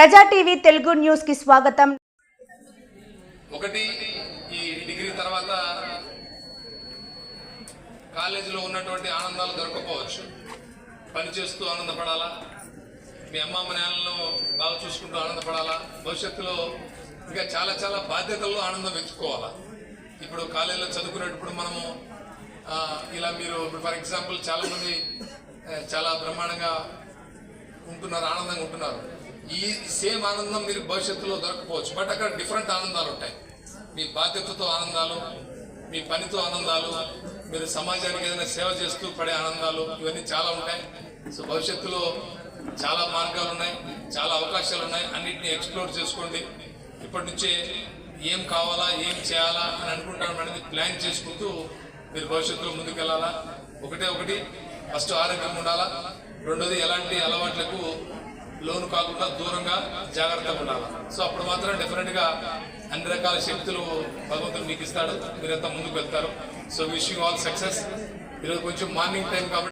ప్రజా టీవీ తెలుగు న్యూస్కి స్వాగతం. ఒకటి ఈ డిగ్రీ తర్వాత కాలేజీలో ఉన్నటువంటి ఆనందాలు దొరకపోవచ్చు. పని చేస్తూ ఆనందపడాలా? మీ అమ్మమ్మ అమ్మ నాన్నలను బాగా చూసుకుంటూ ఆనందపడాలా? భవిష్యత్తులో ఇంకా చాలా చాలా బాధ్యతల్లో ఆనందం వెతుక్కోవాలా? ఇప్పుడు కాలేజీలో చదువుకునేటప్పుడు మనము ఇలా మీరు ఫర్ ఎగ్జాంపుల్ చాలామంది చాలా బ్రహ్మాండంగా ఉంటున్నారు ఆనందంగా ఉంటున్నారు. ఈ సేమ్ ఆనందం మీరు భవిష్యత్తులో దొరకపోవచ్చు. బట్ అక్కడ డిఫరెంట్ ఆనందాలు ఉంటాయి. మీ బాధ్యతతో ఆనందాలు మీ పనితో ఆనందాలు మీరు సమాజానికి ఏదైనా సేవ చేస్తూ పడే ఆనందాలు ఇవన్నీ చాలా ఉంటాయి. సో భవిష్యత్తులో చాలా మార్గాలు ఉన్నాయి చాలా అవకాశాలు ఉన్నాయి. అన్నిటిని ఎక్స్ప్లోర్ చేసుకోండి. ఇప్పటి నుంచే ఏం కావాలా ఏం చేయాలా అని అనుకుంటాం అనేది ప్లాన్ చేసుకుంటూ మీరు భవిష్యత్తులో ముందుకెళ్ళాలా? ఒకటే ఒకటి. ఫస్ట్ ఆరోగ్యం ఉండాలా? రెండోది ఎలాంటి అలవాట్లకు లోను కాకుండా దూరంగా జాగ్రత్తగా ఉండాలి? సో అప్పుడు మాత్రం డెఫినెట్గా అన్ని రకాల శక్తులు భగవంతుడు మీకు ఇస్తాడు. మీరంతా ముందుకు వెళ్తారు. సో విషింగ్ ఆల్ సక్సెస్ ఈరోజు కొంచెం మార్నింగ్ టైం కాబట్టి